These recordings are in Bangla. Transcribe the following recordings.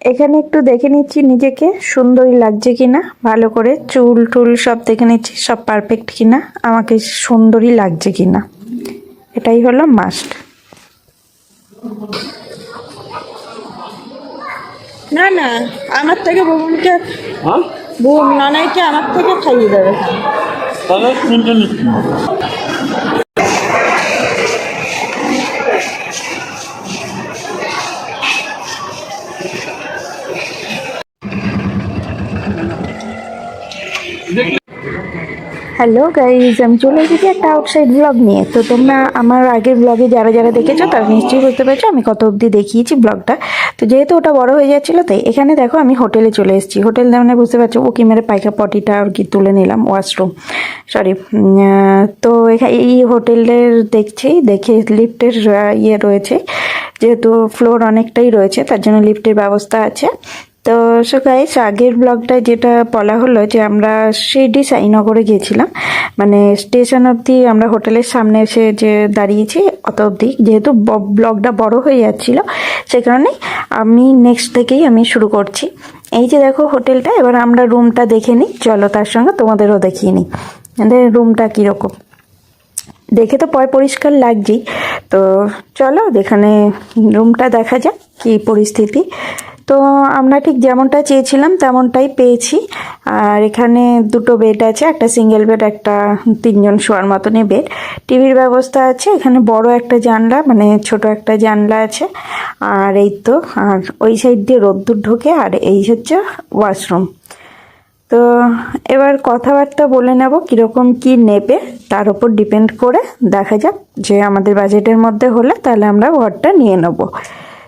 এখানে একটু দেখে নিচ্ছি নিজেকে সুন্দরী লাগছে কিনা ভালো করে চুল টুল সব দেখে নিচ্ছি সব পারফেক্ট কিনা আমাকে সুন্দরী লাগছে কিনা। এটাই হলো মাস্ট না না আমার থেকে বুবুনকে হ্যাঁ? বুম ননাইকে আমার থেকে খাইয়ে দেবে। হ্যালো গাইজ আমি চলে এসেছি একটা আউটসাইড ব্লগ নিয়ে। তো তোমরা আমার আগের ব্লগে যারা যারা দেখেছ, তারা নিশ্চয়ই বুঝতে পেরেছ, আমি কত অবধি দেখিয়েছি ব্লগটা তো যেহেতু ওটা বড় হয়ে যাচ্ছিল, তাই এখানে দেখো আমি হোটেলে চলে এসেছি। হোটেল মানে বুঝতে পারছ ও কি মেরে পাইকা পটিটা আর কি তুলে নিলাম ওয়াশরুম সরি তো এখানে এই হোটেলের দেখছি, দেখে লিফটের ইয়ে রয়েছে। যেহেতু ফ্লোর অনেকটাই রয়েছে, তার জন্য লিফটের ব্যবস্থা আছে। তো সো গাইস আগের ব্লগটা যেটা বলা হলো যে আমরা শিরডি সাইনগরে গিয়েছিলাম মানে স্টেশন অবধি আমরা হোটেলের সামনে এসে যে দাঁড়িয়েছি, অত অবধি। যেহেতু ব্লগটা বড় হয়ে যাচ্ছিল সে কারণে আমি নেক্সট থেকেই আমি শুরু করছি। এই যে দেখো হোটেলটা, এবার আমরা রুমটা দেখে নিই, চলো তার সঙ্গে তোমাদেরও দেখিয়ে নিই। রুমটা কীরকম? দেখে তো পয় পরিষ্কার লাগছেই তো চলো এখানে রুমটা দেখা যাক কি পরিস্থিতি। তো আমরা ঠিক যেমনটা চেয়েছিলাম তেমনটাই পেয়েছি। আর এখানে দুটো বেড আছে, একটা সিঙ্গেল বেড একটা তিনজন শোয়ার মতনই বেড টিভির ব্যবস্থা আছে, এখানে বড় একটা জানলা মানে ছোট একটা জানলা আছে। আর এই তো, আর ওই সাইড দিয়ে রোদ্দুর ঢোকে, আর এই হচ্ছে ওয়াশরুম তো এবার কথাবার্তা বলে নেব কীরকম কি নেবে, তার উপর ডিপেন্ড করে দেখা যাক যে আমাদের বাজেটের মধ্যে হলে তাহলে আমরা ঘরটা নিয়ে নেব।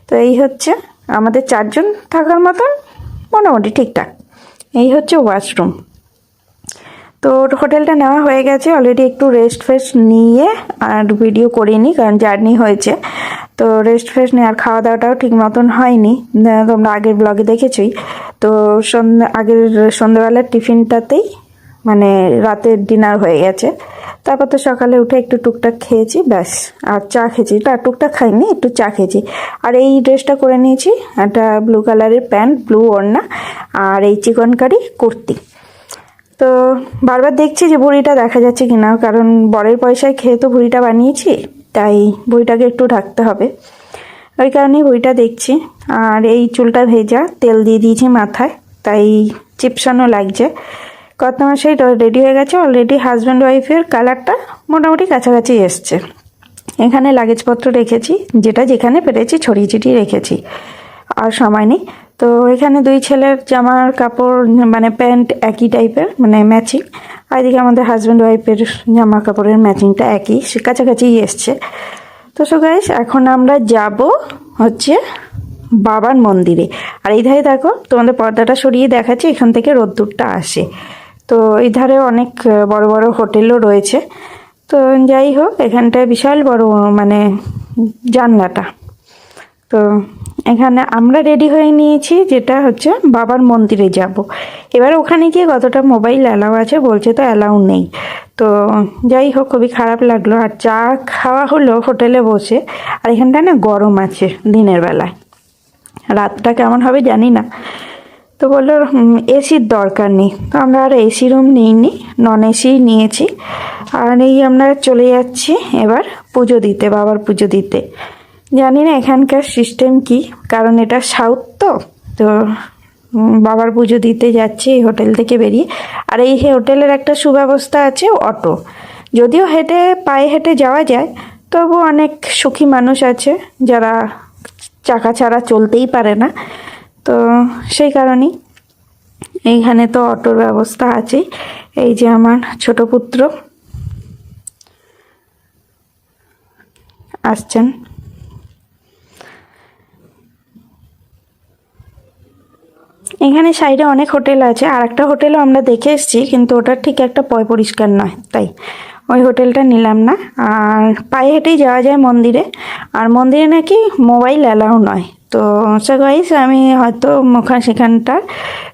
তো এই হচ্ছে আমাদের চারজন থাকার মতন, মোটামুটি ঠিকঠাক। এই হচ্ছে ওয়াশরুম তো হোটেলটা নেওয়া হয়ে গেছে অলরেডি একটু রেস্ট ফেস্ট নিয়ে আর ভিডিও করিনি, কারণ জার্নি হয়েছে। তো রেস্ট ফেস্ট নিয়ে আর খাওয়া দাওয়াটাও ঠিক মতন হয়নি। তোমরা আগের ব্লগে দেখেছোই। তো সন্ধ্যে আগের সন্ধ্যেবেলার টিফিনটাতেই মানে রাতের ডিনার হয়ে গেছে। তারপর তো সকালে উঠে একটু টুকটাক খেয়েছি, ব্যাস। আর চা খেয়েছি। তা টুকটাক খাইনি, একটু চা খেয়েছি। আর এই ড্রেসটা করে নিয়েছি, একটা ব্লু কালারের প্যান্ট ব্লু ওড়না আর এই চিকন কারি কুর্তি। তো বারবার দেখছি যে ভুঁড়িটা দেখা যাচ্ছে কিনা, কারণ বরের পয়সায় খেয়ে তো ভুড়িটা বানিয়েছি। তাই বইটাকে একটু ঢাকতে হবে। ওই কারণেই বইটা দেখছি। আর এই চুলটা ভেজা, তেল দিয়ে দিয়েছি মাথায়, তাই চিপসানো লাগছে। কত মাসেই রেডি হয়ে গেছে। অলরেডি হাজব্যান্ড ওয়াইফের কালারটা মোটামুটি কাছাকাছি এসছে। এখানে লাগেজপত্র রেখেছি, যেটা যেখানে পেরেছি ছড়িয়ে ছিটিয়ে রেখেছি। আর সময় নেই। তো এখানে দুই ছেলের জামার কাপড় মানে প্যান্ট একই টাইপের মানে ম্যাচিং। আর এদিকে আমাদের হাজব্যান্ড ওয়াইফের জামা কাপড়ের ম্যাচিংটা একই, সে কাছাকাছিই এসছে। তো সো গাইস এখন আমরা যাব হচ্ছে বাবার মন্দিরে। আর এই ধারে দেখো, তোমাদের পর্দাটা সরিয়ে দেখাচ্ছি, এখান থেকে রোদ্দুরটা আসে। তো এই ধারে অনেক বড় বড় হোটেলও রয়েছে। তো যাই হোক, এখানটায় বিশাল বড় মানে জানলাটা। তো এখানে আমরা রেডি হয়ে নিয়েছি, যেটা হচ্ছে বাবার মন্দিরে যাব। এবার ওখানে গিয়ে কতটা মোবাইল অ্যালাউ আছে বলছে তো অ্যালাউ নেই। তো যাই হোক, খুবই খারাপ লাগল। আর চা খাওয়া হলো হোটেলে বসে। আর এখানটা না গরম আছে দিনের বেলায়। রাতটা কেমন হবে জানি না। তো বলল এসির দরকার নেই। তো আমরা আর এসি রুম নিইনি নন এসি নিয়েছি। আর এই আমরা চলে যাচ্ছি এবার পুজো দিতে, বাবার পুজো দিতে। জানি না, এখানকার সিস্টেম কি? কারণ এটা সাউথ তো। তো বাবার পুজো দিতে যাচ্ছি এই হোটেল থেকে বেরিয়ে। আর এই হোটেলের একটা সুব্যবস্থা আছে অটো যদিও হেঁটে, পায়ে হেঁটে যাওয়া যায়, তবু অনেক সুখী মানুষ আছে, যারা চাকা ছাড়া চলতেই পারে না। তো, সেই কারণেই এইখানে তো অটোর ব্যবস্থা আছেই। এই যে আমার ছোট পুত্র। আসছেন। এখানে সাইডে অনেক হোটেল আছে, আর একটা হোটেলও আমরা দেখে এসেছি, কিন্তু ওটা ঠিক একটা পয় পরিষ্কার নয়, তাই। ওই হোটেলটা নিলাম না, আর পায়ে হেঁটেই যাওয়া যায় মন্দিরে, আর মন্দিরে নাকি মোবাইল অ্যালাউ নয়। তো সো আমি হয়তো ওখান সেখানটা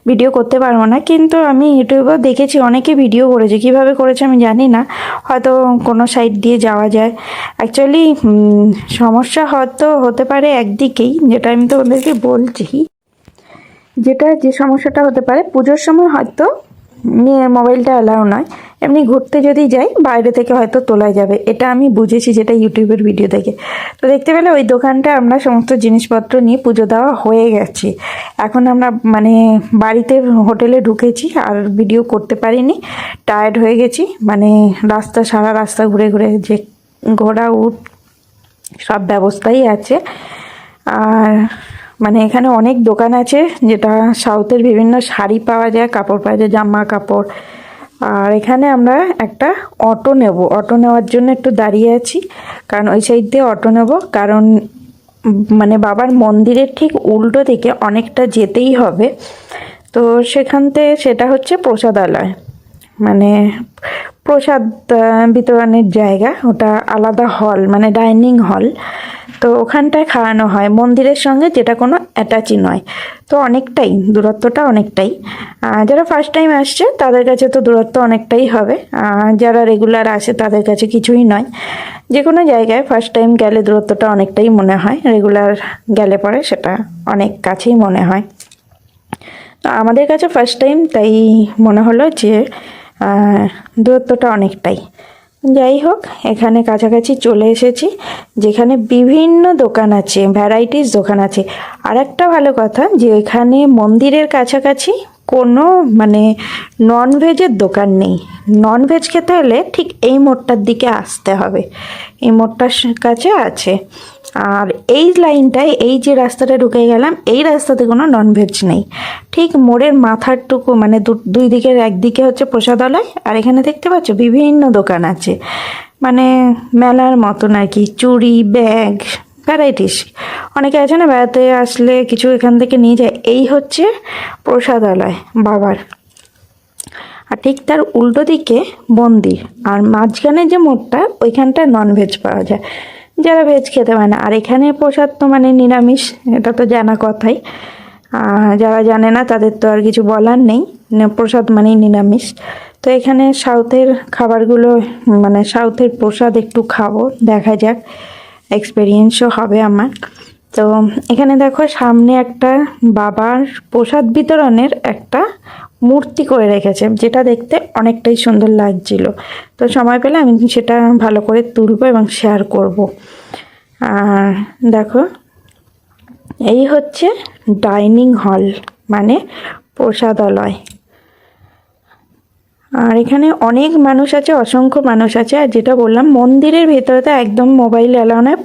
ভিডিও করতে পারব না, কিন্তু আমি ইউটিউবেও দেখেছি, অনেকে ভিডিও করেছে, কীভাবে করেছে আমি জানি না, হয়তো কোনো সাইড দিয়ে যাওয়া যায়। অ্যাকচুয়ালি সমস্যা হয়তো হতে পারে একদিকেই, যেটা আমি তো ওদেরকে বলছি। যেটা যে সমস্যাটা হতে পারে, পুজোর সময় হয়তো নিয়ে মোবাইলটা অ্যালাউ নয়। এমনি ঘুরতে যদি যাই, বাইরে থেকে হয়তো তোলা যাবে। এটা আমি বুঝেছি যেটা ইউটিউবের ভিডিও থেকে তো দেখতে পেলে ওই দোকানটা আমরা সমস্ত জিনিসপত্র নিয়ে পুজো দেওয়া হয়ে গেছে। এখন আমরা মানে বাড়িতে হোটেলে ঢুকেছি আর ভিডিও করতে পারিনি। টায়ার্ড হয়ে গেছি। মানে রাস্তা, সারা রাস্তা ঘুরে ঘুরে যে ঘোরা উঠ সব ব্যবস্থাই আছে। আর মানে এখানে অনেক দোকান আছে যেটা সাউথের বিভিন্ন শাড়ি পাওয়া যায়, কাপড় পাওয়া যায়, জামা কাপড়। আর এখানে আমরা একটা অটো নেব। অটো নেওয়ার জন্য একটু দাঁড়িয়ে আছি, কারণ ওই সাইড দিয়ে অটো নেব। কারণ মানে বাবার মন্দিরের ঠিক উল্টো দিকে অনেকটা যেতেই হবে। তো সেখান থেকে সেটা হচ্ছে প্রসাদালয়। মানে প্রসাদ বিতরণের জায়গা। ওটা আলাদা হল মানে ডাইনিং হল। তো ওখানটায় খাওয়ানো হয়। মন্দিরের সঙ্গে যেটা কোনো অ্যাটাচই নয়। তো অনেকটাই, দূরত্বটা অনেকটাই। যারা ফার্স্ট টাইম আসছে, তাদের কাছে তো দূরত্ব অনেকটাই হবে। যারা রেগুলার আসে, তাদের কাছে কিছুই নয়। যে কোনো জায়গায় ফার্স্ট টাইম গেলে দূরত্বটা অনেকটাই মনে হয়। রেগুলার গেলে পরে সেটা অনেক কাছেই মনে হয়। তো আমাদের কাছে ফার্স্ট টাইম তাই মনে হলো যে দূরত্বটা অনেকটাই। যাই হোক এখানে কাছাকাছি চলে এসেছি, যেখানে বিভিন্ন দোকান আছে, ভ্যারাইটিস দোকান আছে। আর একটা ভালো কথা, যে এখানে মন্দিরের কাছাকাছি কোনো মানে ননভেজের দোকান নেই। ননভেজ খেতে হলে ঠিক এই মোড়টার দিকে আসতে হবে। এই মোড়টার কাছে আছে। আর এই লাইনটায় এই যে রাস্তাটা ঢুকে গেলাম, এই রাস্তাতে কোনো ননভেজ নেই। ঠিক মোড়ের মাথারটুকু মানে দুই দিকের একদিকে হচ্ছে প্রসাদালয়, আর এখানে দেখতে পাচ্ছ বিভিন্ন দোকান আছে। মানে মেলার মতন আর কি ব্যাগ ভ্যারাইটিস অনেকে আছে না, বেড়াতে আসলে কিছু এখান থেকে নিয়ে যায়। এই হচ্ছে প্রসাদালয়, বাবার। আর ঠিক তার উল্টো দিকে মন্দির, আর মাঝখানে যে মোড়টা, ওইখানটা ননভেজ পাওয়া যায়। যারা ভেজ খেতে পারে না। আর এখানে প্রসাদ তো মানে নিরামিষ, এটা তো জানা কথাই। যারা জানে না, তাদের তো আর কিছু বলার নেই। প্রসাদ মানেই নিরামিষ। তো এখানে সাউথের খাবারগুলো মানে সাউথের প্রসাদ একটু খাব, দেখা যাক। এক্সপিরিয়েন্সও হবে আমার। তো এখানে দেখো, সামনে একটা বাবার প্রসাদ বিতরণের একটা মূর্তি করে রেখেছে, যেটা দেখতে অনেকটাই সুন্দর লাগছিল। তো সময় পেলে আমি সেটা ভালো করে তুলবো এবং শেয়ার করব। আর দেখো, এই হচ্ছে ডাইনিং হল মানে প্রসাদালয়। আর এখানে অনেক মানুষ আছে, অসংখ্য মানুষ আছে, আর যেটা বললাম, মন্দিরের ভেতরে তো একদম মোবাইল অ্যালাউ নয়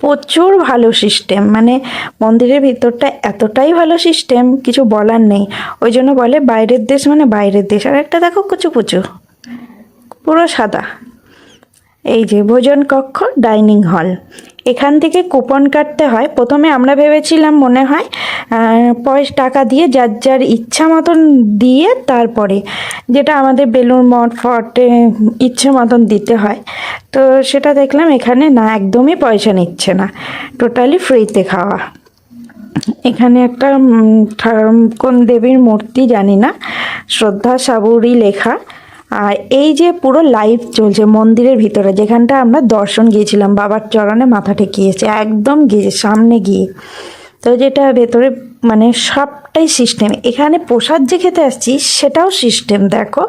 প্রচুর ভালো সিস্টেম মানে মন্দিরের ভিতরটা এতটাই ভালো সিস্টেম কিছু বলার নেই। ওই জন্য বলে বাইরের দেশ মানে বাইরের দেশ। আর একটা দেখো কুচু কুচু পুরো সাদা। এই যে ভোজন কক্ষ ডাইনিং হল এখান থেকে কুপন কাটতে হয়। প্রথমে আমরা ভেবেছিলাম মনে হয় পয়সা টাকা দিয়ে যার যার ইচ্ছা মতন দিয়ে তারপরে যেটা আমাদের বেলুর মঠ, ফটে, ইচ্ছে মতন দিতে হয়। তো সেটা দেখলাম এখানে না, একদমই পয়সা নিচ্ছে না। টোটালি ফ্রিতে খাওয়া। এখানে একটা কোন দেবীর মূর্তি জানি না। শ্রদ্ধা সাবুরি লেখা। আর এই যে পুরো লাইভ চলছে মন্দিরের ভিতরে, যেখানটা আমরা দর্শন গিয়েছিলাম, বাবার চরণে মাথা ঠেকিয়েছে, একদম গিয়ে সামনে গিয়ে। তো যেটা ভেতরে মানে সবটাই সিস্টেম এখানে প্রসাদ যে খেতে আসছি, সেটাও সিস্টেম দেখো।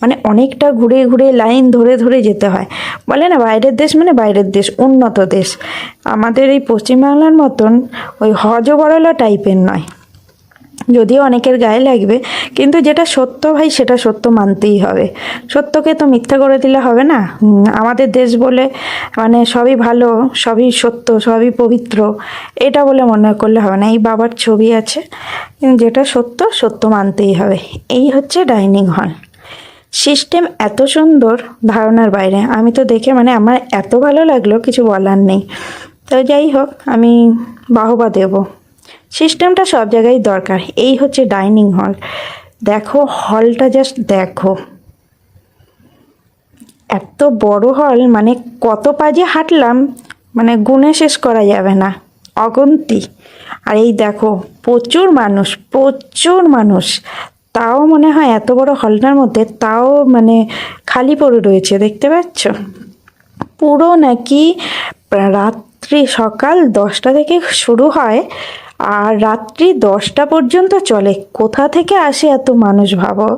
মানে অনেকটা ঘুরে ঘুরে লাইন ধরে ধরে যেতে হয়। বলে না, বাইরের দেশ মানে বাইরের দেশ, উন্নত দেশ। আমাদের এই পশ্চিমবাংলার মতন ওই হজ বড়লা টাইপের নয়। যদিও অনেকের গায়ে লাগবে, কিন্তু যেটা সত্য ভাই, সেটা সত্য মানতেই হবে। সত্যকে তো মিথ্যা করে দিলে হবে না। আমাদের দেশ বলে মানে সবই ভালো, সবই সত্য, সবই পবিত্র, এটা বলে মনে করলে হবে না। এই বাবার ছবি আছে যেটা সত্য সত্য মানতেই হবে। এই হচ্ছে ডাইনিং হল। সিস্টেম এত সুন্দর ধারণার বাইরে, আমি তো দেখে মানে আমার এত ভালো লাগল, কিছু বলার নেই। তো যাই হোক, আমি বাহবা দেব। সিস্টেমটা সব জায়গায় দরকার। এই হচ্ছে ডাইনিং হল দেখো হলটা জাস্ট দেখো। এত বড় হল মানে কত পাজে হাঁটলাম মানে গুণে শেষ করা যাবে না। অগন্তি। আর এই দেখো, প্রচুর মানুষ প্রচুর মানুষ। তাও মনে হয় এত বড় হলটার মধ্যে, তাও মানে খালি পড়ে রয়েছে, দেখতে পাচ্ছ? পুরো নাকি রাত্রি সকাল দশটা থেকে শুরু হয় আর রাত্রি দশটা পর্যন্ত চলে। কোথা থেকে আসে এত মানুষ ভাবো?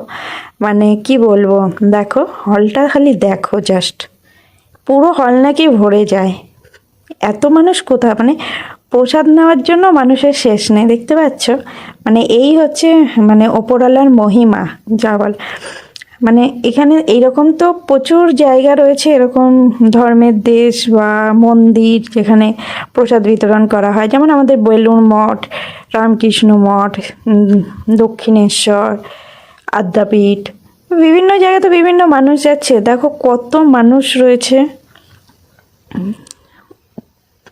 মানে কি বলব? দেখো, হলটা খালি দেখো জাস্ট পুরো হল নাকি ভরে যায়। এত মানুষ কোথা? মানে প্রসাদ নেওয়ার জন্য মানুষের শেষ নেই, দেখতে পাচ্ছ? মানে এই হচ্ছে মানে ওপরওয়ালার মহিমা, যা বল মানে এখানে এইরকম তো প্রচুর জায়গা রয়েছে, এরকম ধর্মের দেশ বা মন্দির যেখানে প্রসাদ বিতরণ করা হয়। যেমন আমাদের বেলুড় মঠ, রামকৃষ্ণ মঠ দক্ষিণেশ্বর, আদ্যাপীঠ, বিভিন্ন জায়গায় তো বিভিন্ন মানুষ যাচ্ছে। দেখো কত মানুষ রয়েছে।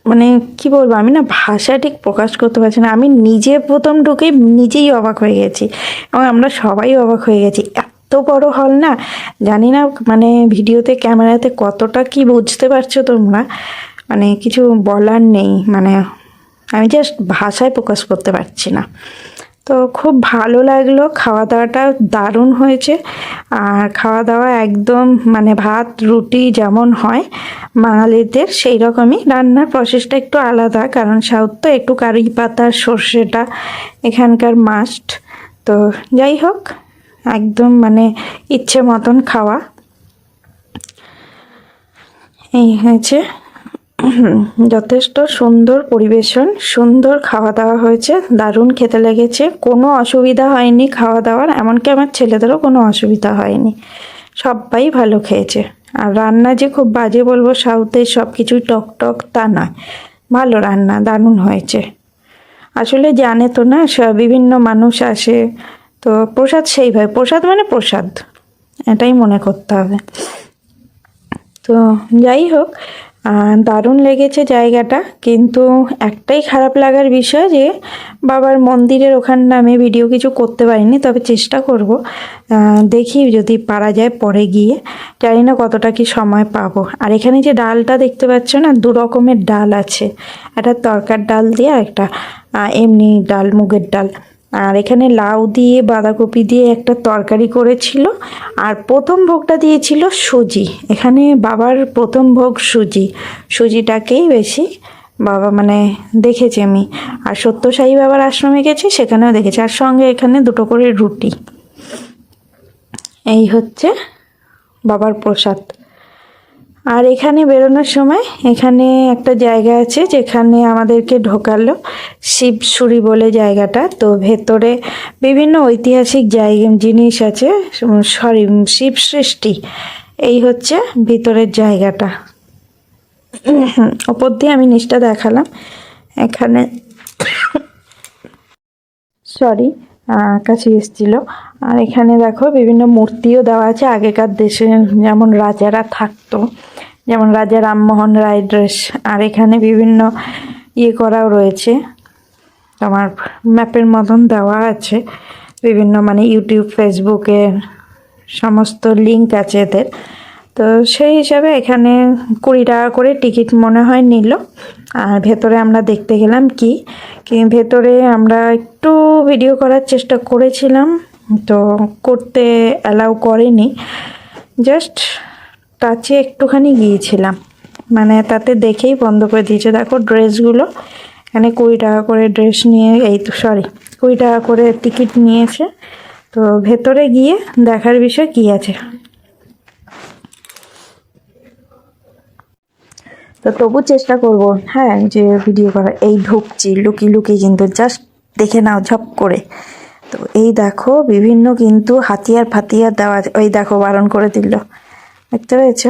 মানে কি বলব, আমি না ভাষা ঠিক প্রকাশ করতে পারছি না। আমি নিজে প্রথম ঢুকেই নিজেই অবাক হয়ে গেছি। এবং আমরা সবাই অবাক হয়ে গেছি। এত বড় হল না? জানি না মানে ভিডিওতে, ক্যামেরাতে কতটা কি বুঝতে পারছ তোমরা? মানে কিছু বলার নেই মানে আমি জাস্ট ভাষায় প্রকাশ করতে পারছি না। তো খুব ভালো লাগল খাওয়া দাওয়াটা দারুণ হয়েছে। আর খাওয়া দাওয়া একদম মানে ভাত, রুটি যেমন হয় বাঙালিদের সেই রকমই। রান্নার প্রসেসটা একটু আলাদা, কারণ সাউথ তো একটু কারি পাতা, সর্ষেটা, এখানকার মাস্ট তো যাই হোক একদম মানে ইচ্ছে মতন খাওয়া। এই হয়েছে যথেষ্ট সুন্দর পরিবেশন, সুন্দর খাওয়া দাওয়া হয়েছে, দারুণ খেতে লেগেছে। কোনো অসুবিধা হয়নি খাওয়া দাওয়ার এমনকি আমার ছেলেদেরও কোনো অসুবিধা হয়নি। সবাই ভালো খেয়েছে। আর রান্না যে খুব বাজে বলব, সাউথের সব কিছুই টক টক তা নয়। ভালো রান্না, দারুণ হয়েছে। আসলে জানে তো না বিভিন্ন মানুষ আসে তো প্রসাদ সেইভাবে প্রসাদ মানে প্রসাদ, এটাই মনে করতে হবে। তো যাই হোক দারুণ লেগেছে জায়গাটা, কিন্তু একটাই খারাপ লাগার বিষয় যে বাবার মন্দিরের ওখান নামে ভিডিও কিছু করতে পারিনি, তবে চেষ্টা করব। দেখি যদি পারা যায় পরে গিয়ে, জানি না কতটা কি সময় পাবো। আর এখানে যে ডালটা দেখতে পাচ্ছ না, দু রকমের ডাল আছে। একটা তরকার ডাল দিয়ে আর একটা এমনি ডাল, মুগের ডাল। আর এখানে লাউ দিয়ে, বাঁধাকপি দিয়ে একটা তরকারি করেছিল। আর প্রথম ভোগটা দিয়েছিল সুজি। এখানে বাবার প্রথম ভোগ সুজি। সুজিটাকেই বেশি বাবা মানে দেখেছি আমি। আর সত্যসাই বাবার আশ্রমে গেছি, সেখানেও দেখেছি। আর সঙ্গে এখানে দুটো করে রুটি। এই হচ্ছে বাবার প্রসাদ। আর এখানে বেরোনোর সময় এখানে একটা জায়গা আছে যেখানে আমাদেরকে ঢোকালো শিবসুরি বলে জায়গাটা। তো ভেতরে বিভিন্ন ঐতিহাসিক জায়গা, জিনিস আছে সরি শিব সৃষ্টি। এই হচ্ছে ভিতরের জায়গাটা। ওপর দিয়ে আমি নিচটা দেখালাম। এখানে সরি কাছে এসেছিল। আর এখানে দেখো বিভিন্ন মূর্তিও দেওয়া আছে আগেকার দেশে, যেমন রাজারা থাকতো, যেমন রাজা রামমোহন রায় ড্রেস আর এখানে বিভিন্ন ইয়ে করাও রয়েছে। তোমার ম্যাপের মতন দেওয়া আছে। বিভিন্ন মানে ইউটিউব, ফেসবুকে সমস্ত লিঙ্ক আছে এদের। তো সেই হিসাবে এখানে কুড়ি টাকা করে টিকিট মনে হয় নিল। আর ভেতরে আমরা দেখতে গেলাম কি? কি ভেতরে আমরা একটু ভিডিও করার চেষ্টা করেছিলাম, তো করতে অ্যালাউ করেনি। জাস্ট টাচে একটুখানি গিয়েছিলাম। মানে তাতে দেখেই বন্ধ করে দিয়েছে। দেখো ড্রেসগুলো এখানে কুড়ি টাকা করে ড্রেস নিয়ে, এই তো সরি কুড়ি টাকা করে টিকিট নিয়েছে। তো ভেতরে গিয়ে দেখার বিষয় কী আছে? তো তবু চেষ্টা করব হ্যাঁ যে ভিডিও করা এই ঢুকছি লুকি লুকি কিন্তু জাস্ট দেখে নাও, ঝপ করে। তো এই দেখো, বিভিন্ন কিন্তু হাতিয়ার ফাতিয়ার দেওয়া ওই দেখো, বারণ করে দিল। দেখতে পেয়েছ?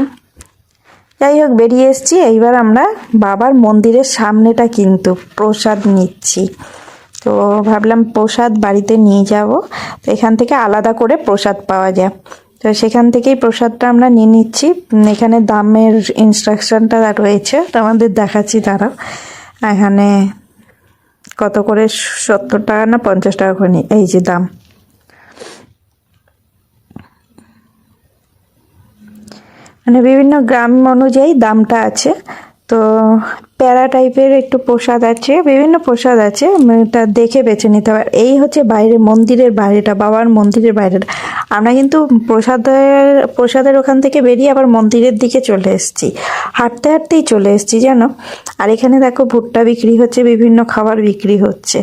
যাই হোক, বেরিয়ে এসেছি। এইবার আমরা বাবার মন্দিরের সামনেটা কিন্তু প্রসাদ নিচ্ছি। তো ভাবলাম প্রসাদ বাড়িতে নিয়ে যাব। তো এখান থেকে আলাদা করে প্রসাদ পাওয়া যায়। তো সেখান থেকেই প্রসাদটা আমরা নিয়ে নিচ্ছি। এখানে দামের ইনস্ট্রাকশনটা রয়েছে। তো আমাদের দেখাচ্ছি তারা এখানে কত করে? সত্তর টাকা না পঞ্চাশ টাকা করে এই যে দাম। মানে বিভিন্ন গ্রাম অনুযায়ী দামটা আছে। তো প্যারা টাইপের একটু প্রসাদ আছে, বিভিন্ন প্রসাদ আছে এটা দেখে বেছে নিতে হবে। এই হচ্ছে বাইরে মন্দিরের বাইরেটা, বাবার মন্দিরের বাইরেটা। আমরা কিন্তু প্রসাদের প্রসাদের ওখান থেকে বেরিয়ে আবার মন্দিরের দিকে চলে এসেছি। হাঁটতে হাঁটতেই চলে এসেছি, জানো? আর এখানে দেখো ভুট্টা বিক্রি হচ্ছে, বিভিন্ন খাবার বিক্রি হচ্ছে।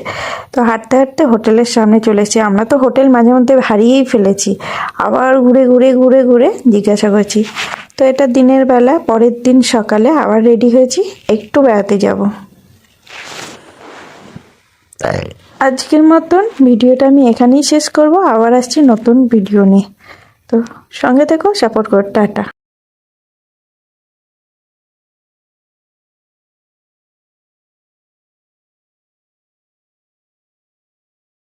তো হাঁটতে হাঁটতে হোটেলের সামনে চলে এসেছি। আমরা তো হোটেল মাঝে মধ্যে হারিয়েই ফেলেছি। আবার ঘুরে ঘুরে ঘুরে ঘুরে জিজ্ঞাসা করছি তো এটা দিনের বেলা পরের দিন সকালে আবার রেডি হয়েছি একটু বেড়াতে যাব। আজকের মতন ভিডিওটা আমি এখানেই শেষ করব আবার আসছি নতুন ভিডিও নিয়ে। তো সঙ্গে থেকো সাপোর্ট কর টাটা।